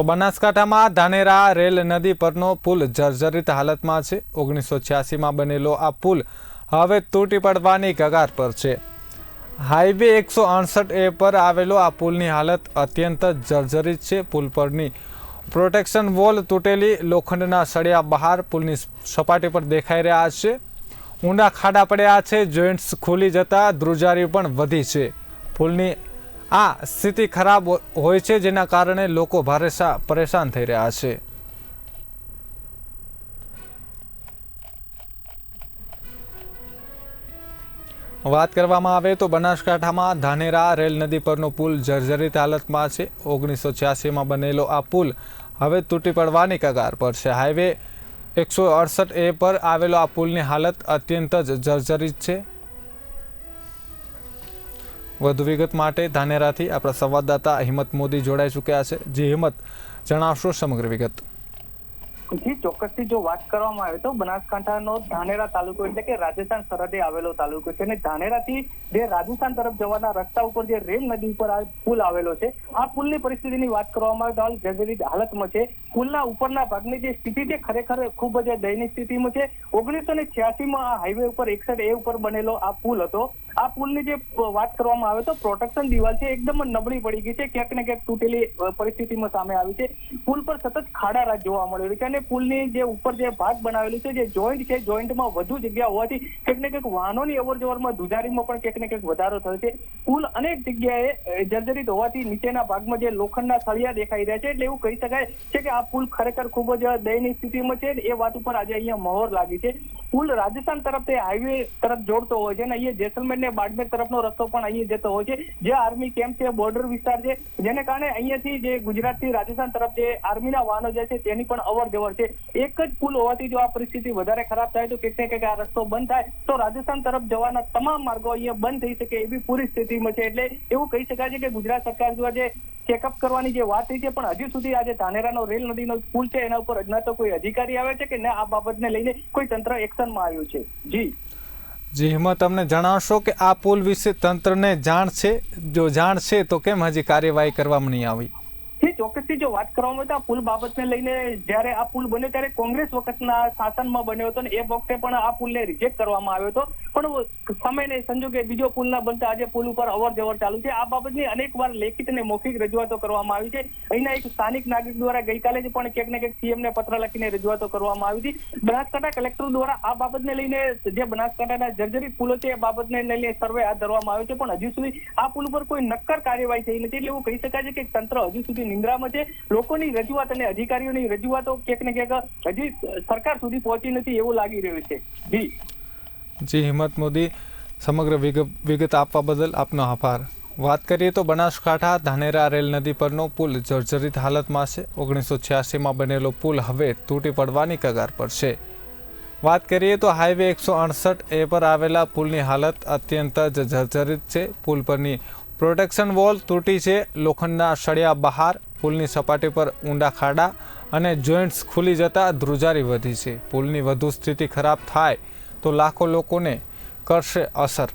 તો બનાસકાંઠામાં ધાનેરા રેલ નદી પરનો પુલ જર્જરિત હાલતમાં છે. ઓગણીસો છ્યાસીમાં બનેલો આ પુલ હવે તૂટી પડવાની કગાર પર છે. હાઈવે એકસો અડસઠ એ પર આવેલો આ પુલની હાલત અત્યંત જર્જરિત છે. પુલ પરની પ્રોટેક્શન વોલ તૂટેલી લોખંડના સળિયા બહાર પુલની સપાટી પર દેખાઈ રહ્યા છે. ઊંડા ખાડા પડ્યા છે. જોઈન્ટ્સ ખુલી જતા ધ્રુજારી પણ વધી છે. પુલની આ સ્થિતિ ખરાબ હોય છે જેના કારણે લોકો ભારે પરેશાન થઈ રહ્યા છે. વાત કરવામાં આવે તો બનાસકાંઠામાં ધાનેરા રેલ નદી પરનો પુલ જર્જરિત હાલતમાં છે. ઓગણીસો છ્યાસીમાં બનેલો આ પુલ હવે તૂટી પડવાની કગાર પર છે. હાઈવે એકસો અડસઠ એ પર આવેલો આ પુલની હાલત અત્યંત જ જર્જરિત છે. વધુ વિગત માટે ધાનેરાથી આપણા સંવાદદાતા હિંમત મોદી જોડાઈ ચૂક્યા છે. જે હિંમત, જણાવશો સમગ્ર વિગત. જી, ચોક્કસથી જો વાત કરવામાં આવે તો બનાસકાંઠાનો ધાનેરા તાલુકો એટલે કે રાજસ્થાન સરહદે આવેલો તાલુકો છે. અને ધાનેરાથી જે રાજસ્થાન તરફ જવાના રસ્તા ઉપર જે રેલ નદી ઉપર આ પુલ આવેલો છે, આ પુલની પરિસ્થિતિની વાત કરવામાં આવે તો હાલ જર્જરિત હાલતમાં છે. પુલના ઉપરના ભાગની જે સ્થિતિ છે, ખરેખર ખૂબ જ દયનીય સ્થિતિમાં છે. ઓગણીસો ને છ્યાસીમાં આ હાઈવે ઉપર એકસઠ એ ઉપર બનેલો આ પુલ હતો. આ પુલની જે વાત કરવામાં આવે તો પ્રોટેક્શન દિવાલ છે, એકદમ નબળી પડી ગઈ છે. ક્યાંક ને ક્યાંક તૂટેલી પરિસ્થિતિમાં સામે આવી છે. પુલ પર સતત ખાડા જોવા મળી છે અને પુલની જે ઉપર જે ભાગ બનાવેલું છે, જે જોઈન્ટ છે જોઈન્ટમાં વધુ જગ્યા હોવાથી કંઈક ને કંઈક વાહનોની અવર જવરમાં ધુજારીમાં પણ કંઈક ને કંઈક વધારો થયો છે. પુલ અનેક જગ્યાએ જર્જરિત હોવાથી નીચેના ભાગમાં જે લોખંડના સળિયા દેખાઈ રહ્યા છે એટલે એવું કહી શકાય છે કે આ પુલ ખરેખર ખૂબ જ દયનીય સ્થિતિમાં છે એ વાત ઉપર આજે અહીંયા મહોર લાગી છે. પુલ રાજસ્થાન તરફ તે હાઈવે તરફ જોડતો હોય છે અને અહીંયા જેસલમેર ને બાડમેર તરફનો રસ્તો પણ અહીંયા જતો હોય છે. જે આર્મી કેમ્પ છે બોર્ડર વિસ્તાર છે, જેને કારણે અહીંયાથી જે ગુજરાતથી રાજસ્થાન તરફ જે આર્મીના વાહનો જાય છે, તેની પણ અવર જવર છે. એક જ પુલ હોવાથી જો આ પરિસ્થિતિ વધારે ખરાબ થાય તો કંઈક ને કંઈક આ રસ્તો બંધ થાય. તો રાજસ્થાન તરફ જવાના તમામ માર્ગો અહીંયા બંધ થઈ શકે એવી પૂરી સ્થિતિમાં છે. એટલે એવું કહી શકાય છે કે ગુજરાત સરકાર દ્વારા જે ચેકઅપ કરવાની જે વાત થઈ છે પણ હજી સુધી આજે ધાનેરાનો રેલ નદીનો પુલ છે એના ઉપર ન તો કોઈ અધિકારી આવે છે કે ના આ બાબતને લઈને કોઈ તંત્ર એક્શનમાં આવ્યું છે? જી. જી હિંમત તમને જણાવશો કે આ પુલ વિશે તંત્રને જાણ છે? જો જાણ છે તો કેમ હજી કાર્યવાહી કરવામાં નહીં આવી? ચોક્કસથી જો વાત કરવામાં તો આ પુલ બાબતને લઈને જ્યારે આ પુલ બન્યો ત્યારે કોંગ્રેસ વખતના શાસનમાં બન્યો હતો ને એ વખતે પણ આ પુલને રિજેક્ટ કરવામાં આવ્યો હતો. પણ સમયને સંજોગે બીજો પુલ ના બનતા આજે પુલ ઉપર અવર જવર ચાલુ છે. આ બાબતની અનેક વાર લેખિત અને મૌખિક રજૂઆતો કરવામાં આવી છે. અહીંના એક સ્થાનિક નાગરિક દ્વારા ગઈકાલે જ પણ ક્યાંક ને ક્યાંક સીએમ ને પત્ર લખીને રજૂઆતો કરવામાં આવી હતી. બનાસકાંઠા કલેક્ટર દ્વારા આ બાબતને લઈને જે બનાસકાંઠાના જર્જરિત પુલો છે એ બાબતને લઈને સર્વે હાથ ધરવામાં આવ્યો છે. પણ હજુ સુધી આ પુલ ઉપર કોઈ નક્કર કાર્યવાહી થઈ નથી. એટલે એવું કહી શકાય છે કે તંત્ર હજુ સુધી નિંદ્રામાં છે. લોકોની રજૂઆત અને અધિકારીઓની રજૂઆતો ક્યાંક ને ક્યાંક હજી સરકાર સુધી પહોંચી નથી એવું લાગી રહ્યું છે. જી. જી, હિંમત મોદી, સમગ્ર વિગત આપવા બદલ આપનો આભાર. વાત કરીએ તો બનાસકાંઠા ધાનેરા રેલ નદી પરનો પુલ જર્જરિત હાલતમાં છે. ઓગણીસો છ્યાસીમાં બનેલો પુલ હવે તૂટી પડવાની કગાર પર છે. વાત કરીએ તો હાઈવે એકસો અડસઠ એ પર આવેલા પુલની હાલત અત્યંત જ જર્જરિત છે. પુલ પરની પ્રોટેક્શન વોલ તૂટી છે. લોખંડના સળિયા બહાર, પુલની સપાટી પર ઊંડા ખાડા અને જોઈન્ટ્સ ખુલી જતા ધ્રુજારી વધી છે. પુલની વધુ સ્થિતિ ખરાબ થાય તો લાખો લોકોને કરશે અસર.